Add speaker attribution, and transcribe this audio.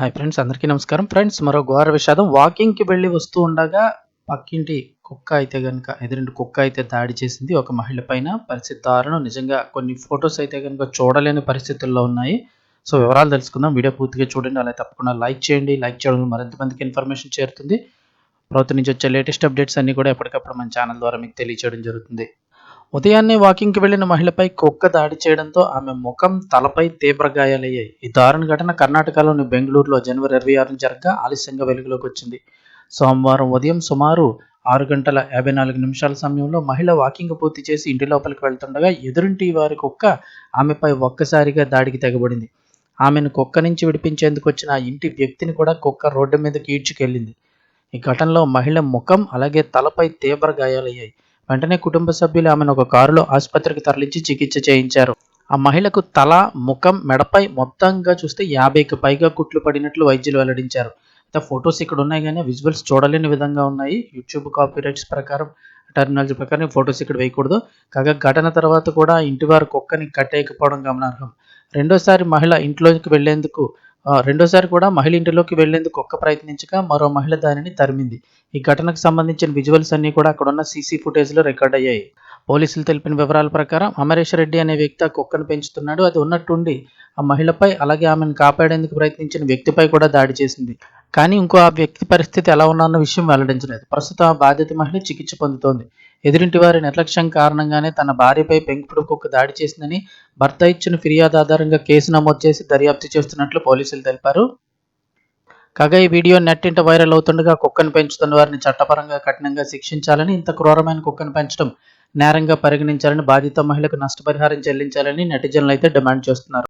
Speaker 1: Hi friends అందరికీ నమస్కారం. Friends మరో ఘోర విషాదం. వాకింగ్కి వెళ్ళి వస్తూ ఉండగా పక్కింటి కుక్క అయితే కనుక ఎదురింటి కుక్క అయితే దాడి చేసింది. ఒక మహిళ పైన పరిస్థితి దారుణం. నిజంగా కొన్ని ఫొటోస్ అయితే కనుక చూడలేని పరిస్థితుల్లో ఉన్నాయి. సో వివరాలు తెలుసుకుందాం. వీడియో పూర్తిగా చూడండి. అలా తప్పకుండా లైక్ చేయండి. లైక్ చేయడం మరింత మందికి ఇన్ఫర్మేషన్ చేరుతుంది. ప్రభుత్వం నుంచి వచ్చే లేటెస్ట్ అప్డేట్స్ అన్ని కూడా ఎప్పటికప్పుడు మన ఛానల్ ద్వారా మీకు తెలియచేయడం జరుగుతుంది. ఉదయాన్నే వాకింగ్కి వెళ్ళిన మహిళపై కుక్క దాడి చేయడంతో ఆమె ముఖం తలపై తీవ్ర గాయాలయ్యాయి ఈ దారుణ ఘటన కర్ణాటకలోని బెంగళూరులో జనవరి ఇరవై ఆరున జరగగా ఆలస్యంగా వెలుగులోకి వచ్చింది. సోమవారం ఉదయం సుమారు ఆరు గంటల యాభై నాలుగు నిమిషాల సమయంలో మహిళ వాకింగ్ పూర్తి చేసి ఇంటి లోపలికి వెళ్తుండగా ఎదురింటి వారి కుక్క ఆమెపై ఒక్కసారిగా దాడికి తెగబడింది. ఆమెను కుక్క నుంచి విడిపించేందుకు వచ్చిన ఆ ఇంటి వ్యక్తిని కూడా కుక్క రోడ్డు మీదకి ఈడ్చుకెళ్ళింది. ఈ ఘటనలో మహిళ ముఖం అలాగే తలపై తీవ్ర గాయాలయ్యాయి వెంటనే కుటుంబ సభ్యులు ఆమెను ఒక కారులో ఆసుపత్రికి తరలించి చికిత్స చేయించారు. ఆ మహిళకు తల ముఖం మెడపై మొత్తంగా చూస్తే యాభైకి పైగా కుట్లు పడినట్లు వైద్యులు వెల్లడించారు. అయితే ఫొటోస్ ఇక్కడ ఉన్నాయి కానీ విజువల్స్ చూడలేని విధంగా ఉన్నాయి. యూట్యూబ్ కాపీరైట్స్ ప్రకారం టెర్మినాలజీ ప్రకారం ఫొటోస్ ఇక్కడ వేయకూడదు. కాగా ఘటన తర్వాత కూడా ఇంటి వారు కుక్కని కట్టేయకపోవడం గమనార్హం. రెండోసారి మహిళ ఇంట్లోకి వెళ్ళేందుకు రెండోసారి కూడా మహిళ ఇంటిలోకి వెళ్ళేందుకు ఒక్క ప్రయత్నించగా మరో మహిళ దానిని తరిమింది. ఈ ఘటనకు సంబంధించిన విజువల్స్ అన్ని కూడా అక్కడ ఉన్న సీసీ ఫుటేజ్లో రికార్డ్ అయ్యాయి. పోలీసులు తెలిపిన వివరాల ప్రకారం అమరేష్ రెడ్డి అనే వ్యక్తి ఆ కుక్కను పెంచుతున్నాడు. అది ఉన్నట్టుండి ఆ మహిళపై అలాగే ఆమెను కాపాడేందుకు ప్రయత్నించిన వ్యక్తిపై కూడా దాడి చేసింది. కానీ ఇంకో ఆ వ్యక్తి పరిస్థితి ఎలా ఉన్నన్న విషయం వెల్లడించలేదు. ప్రస్తుతం ఆ బాధిత మహిళ చికిత్స పొందుతోంది. ఎదురింటి వారి నిర్లక్ష్యం కారణంగానే తన భార్యపై పెంకుడు కుక్క దాడి చేసిందని భర్త ఇచ్చిన ఫిర్యాదు ఆధారంగా కేసు నమోదు చేసి దర్యాప్తు చేస్తున్నట్లు పోలీసులు తెలిపారు. కాగా ఈ వీడియో నెట్టింట వైరల్ అవుతుండగా కుక్కను పెంచుతున్న వారిని చట్టపరంగా కఠినంగా శిక్షించాలని ఇంత క్రూరమైన కుక్కను పెంచడం నేరంగా పరిగణించాలని బాధిత మహిళకు నష్టపరిహారం చెల్లించాలని నెటిజన్లు అయితే డిమాండ్ చేస్తున్నారు.